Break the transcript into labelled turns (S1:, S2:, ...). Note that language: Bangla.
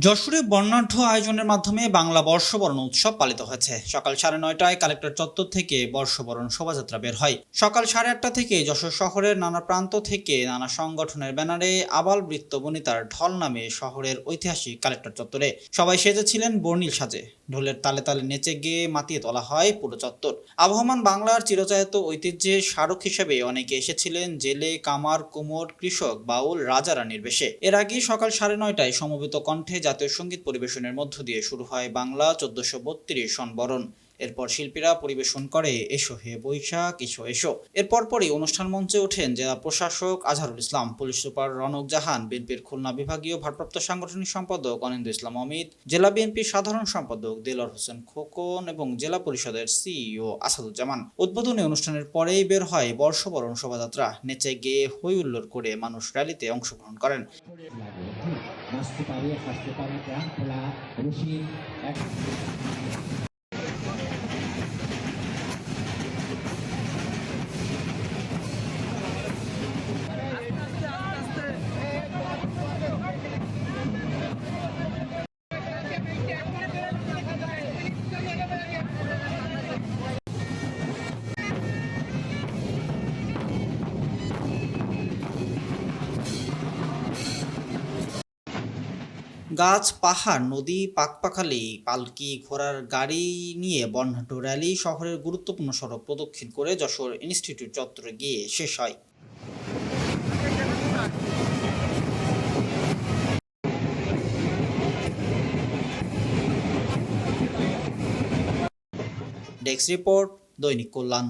S1: যশোরে বর্ণাঢ্য আয়োজনের মাধ্যমে বাংলা বর্ষবরণ উৎসব পালিত হয়েছে। সকাল সাড়ে নয়টায় কালেক্টর চত্বর থেকে বর্ষবরণ শোভাযাত্রা বের হয়। সকাল সাড়ে আটটা থেকে যশোর শহরের নানা প্রান্ত থেকে নানা সংগঠনের ব্যানারে আবাল বৃত্ত বনিতার ঢল নামে শহরের ঐতিহাসিক কালেক্টর চত্বরে। সবাই সেজেছিলেন বর্ণিল সাজে। ঢোলের তালে তালে নেচে গিয়ে মাতিয়ে তোলা হয় পুরো চত্বর। আবহমান বাংলার চিরচায়িত ঐতিহ্যের স্মারক হিসেবে অনেকে এসেছিলেন জেলে, কামার, কুমোর, কৃষক, বাউল, রাজা রানীর বেশে। এর আগে সকাল সাড়ে নয়টায় সমবেত কণ্ঠে জাতীয় সংগীত পরিবেশনের মধ্য দিয়ে শুরু হয় বাংলা চোদ্দশো বত্রিশ সনবরণ। এরপর শিল্পীরা পরিবেশন করে, এসো হে বৈশাখ, এসো এসো। এরপর পরই অনুষ্ঠান মঞ্চে ওঠেন জেলা প্রশাসক আজহারুল ইসলাম, পুলিশ সুপার রনক জাহান, বিএনপির খুলনা বিভাগীয় ভারপ্রাপ্ত সাংগঠনিক সম্পাদক অনিন্দ ইসলাম অমিত, জেলা বিএনপির সাধারণ সম্পাদক দেলর হোসেন খোকন এবং জেলা পরিষদের সিইও আসাদুজ্জামান। উদ্বোধনী অনুষ্ঠানের পরেই বের হয় বর্ষবরণ শোভাযাত্রা। নেচে গেয়ে হই হুল্লোড় করে মানুষ র্যালিতে অংশগ্রহণ করেন।
S2: পারে পারে খোলা
S1: গাছ, পাহাড়, নদী, পাকপাখালি, পালকি, ঘোড়ার গাড়ি নিয়ে বর্ণাঢ্য র্যালি, শহরের গুরুত্বপূর্ণ সড়ক প্রদক্ষিণ করে যশোর ইনস্টিটিউট চত্বরে গিয়ে শেষ হয়। ডেস্ক রিপোর্ট দৈনিক কল্যাণ।